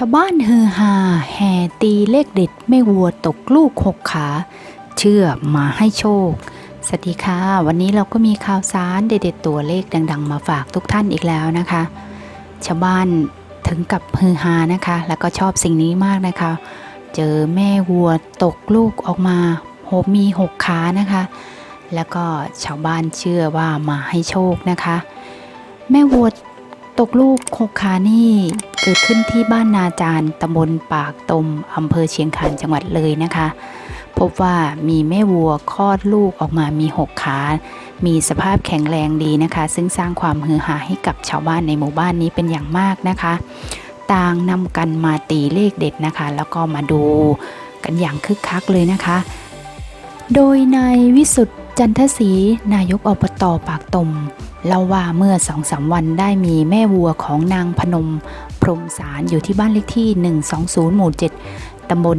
ชาวบ้านฮือฮาแห่ตีเลขเด็ดแม่วัวตกลูกหกขา เชื่อมาให้โชค สวัสดีค่ะ วันนี้เราก็มีข่าวสารเด็ดๆตัวเลขดัง ๆ มาฝากทุกท่านอีกแล้วนะคะ ชาวบ้านถึงกับฮือฮานะคะ แล้วก็ชอบสิ่งนี้มากนะคะ เจอแม่วัวตกลูกออกมาโหมีหกขานะคะ แล้วก็ชาวบ้านเชื่อว่ามาให้โชคนะคะ แม่วัวตกลูกหกขานี่ เกิดขึ้นที่บ้านนาจารตำบลปากตมอำเภอเชียงคานจังหวัดเลยนะคะ พบว่ามีแม่วัวคลอดลูกออกมามีหกขา มีสภาพแข็งแรงดีนะคะ ซึ่งสร้างความฮือฮาให้กับชาวบ้านในหมู่บ้านนี้เป็นอย่างมากนะคะ ต่างนำกันมาตีเลขเด็ดนะคะ แล้วก็มาดูกันอย่างคึกคักเลยนะคะ โดยนายวิสุทธ์จันทศรีนายกอบตปากตมเล่าว่าเมื่อสองสามวันได้มีแม่วัวของนางพนม รมสารอยู่ที่บ้านเลขที่ 120 หมู่ 7 ตำบล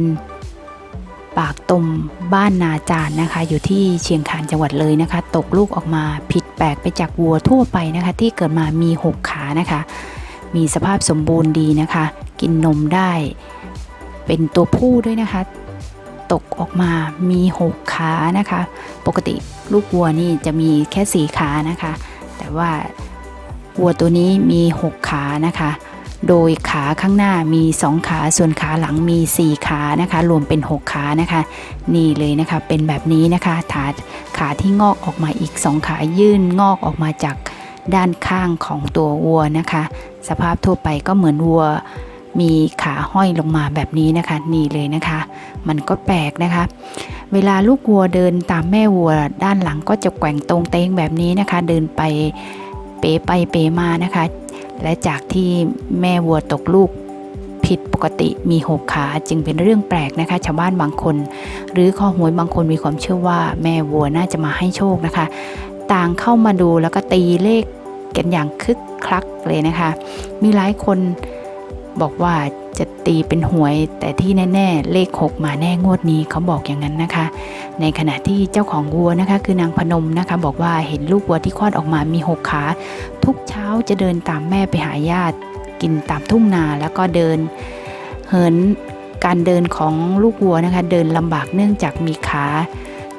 ปากตมบ้านนาจารนะคะ อยู่ที่เชียงคานจังหวัดเลยนะคะ ตกลูกออกมาผิดแปลกไปจากวัวทั่วไปนะคะ ที่เกิดมามี 6 ขานะคะ มีสภาพสมบูรณ์ดีนะคะ กินนมได้ เป็นตัวผู้ด้วยนะคะ ตกออกมามี 6 ขานะคะ ปกติลูกวัวนี่จะมีแค่ 4 ขานะคะ แต่ว่าวัวตัวนี้มี 6 ขานะคะ โดยขาข้างหน้ามี 2 ขา ส่วนขาหลังมี 4 ขานะคะ รวมเป็น 6 ขานะคะ นี่เลยนะคะ เป็นแบบนี้นะคะขาขาที่งอกออกมาอีก 2 ขายื่นงอกออกมาจากด้านข้างของตัววัวนะคะ สภาพทั่วไปก็เหมือนวัวมีขาห้อยลงมาแบบนี้นะคะ นี่เลยนะคะ มันก็แปลกนะคะ เวลาลูกวัวเดินตามแม่วัว ด้านหลังก็จะแกว่งตรงเตงแบบนี้นะคะ เดินไปเป๋ไปเป๋มานะคะ และจากที่แม่วัวตกลูกผิดปกติมีหกขาจึงเป็นเรื่องแปลกนะคะ ชาวบ้านบางคน หรือข้อหวยบางคนมีความเชื่อว่าแม่วัวน่าจะมาให้โชคนะคะ ต่างเข้ามาดูแล้วก็ตีเลขกันอย่างคึกคลักเลยนะคะ มีหลายคนบอกว่า จะตีเป็นหวย แต่ที่แน่ ๆ เลขหกมาแน่งวดนี้เขาบอกอย่างนั้นนะคะ ในขณะที่เจ้าของวัวนะคะ คือนางพนมนะคะ บอกว่าเห็นลูกวัวที่คลอดออกมามีหกขา ทุกเช้าจะเดินตามแม่ไปหาญาติ กินตามทุ่งนาแล้วก็เดิน เหินการเดินของลูกวัวนะคะ เดินลำบากเนื่องจากมีขา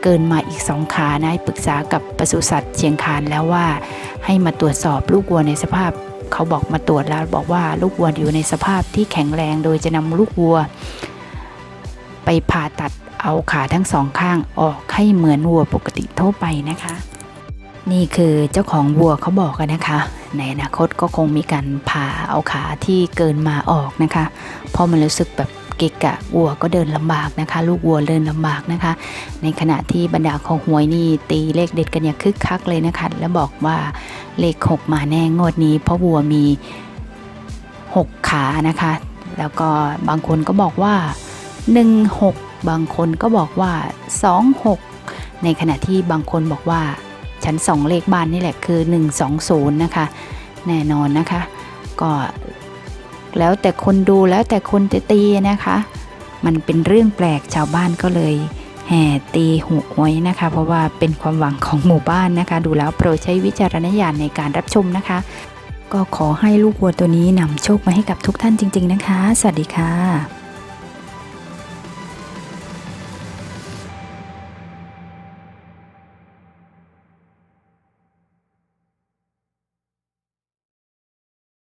เกินมาอีกสองขานะปรึกษากับปศุสัตว์เชียงคานแล้วว่า ให้มาตรวจสอบลูกวัวในสภาพ เขาบอกมาตรวจแล้วบอกว่าลูกวัวอยู่ในสภาพที่แข็งแรงโดยจะนำลูกวัว ไปผ่าตัดเอาขาทั้งสองข้างออกให้เหมือนวัวปกติทั่วไปนะคะ นี่คือเจ้าของวัวเขาบอกกันนะคะ ในอนาคตก็คงมีการผ่าเอาขาที่เกินมาออกนะคะ เพราะมันรู้สึกแบบ เกะกะวัวก็เดินลำบากนะคะ ลูกวัวเดินลำบากนะคะ ในขณะที่บรรดาของหวยนี่ตีเลขเด็ดกันอย่างคึกคักเลยนะคะ และบอกว่าเลขหกมาแน่งวดนี้ เพราะวัวมี 6 ขานะคะ แล้วก็บางคนก็บอกว่า 16 บางคนก็บอกว่า 26 ในขณะที่บางคนบอกว่าชั้นสองเลขบ้านนี่แหละคือ 120 นะคะ แน่นอนนะคะ ก็ แล้วแต่คนดูแล้วแต่คนจะตีนะคะ มันเป็นเรื่องแปลกชาวบ้านก็เลย แห่ตีหหวยนะคะ เพราะว่าเป็นความหวังของหมู่บ้านนะคะ ดูแล้วโปรดใช้วิจารณญาณในการรับชมนะคะ ก็ขอให้ลูกวัวตัวนี้นำโชคมาให้กับทุกท่านจริง ๆ นะคะ สวัสดีค่ะ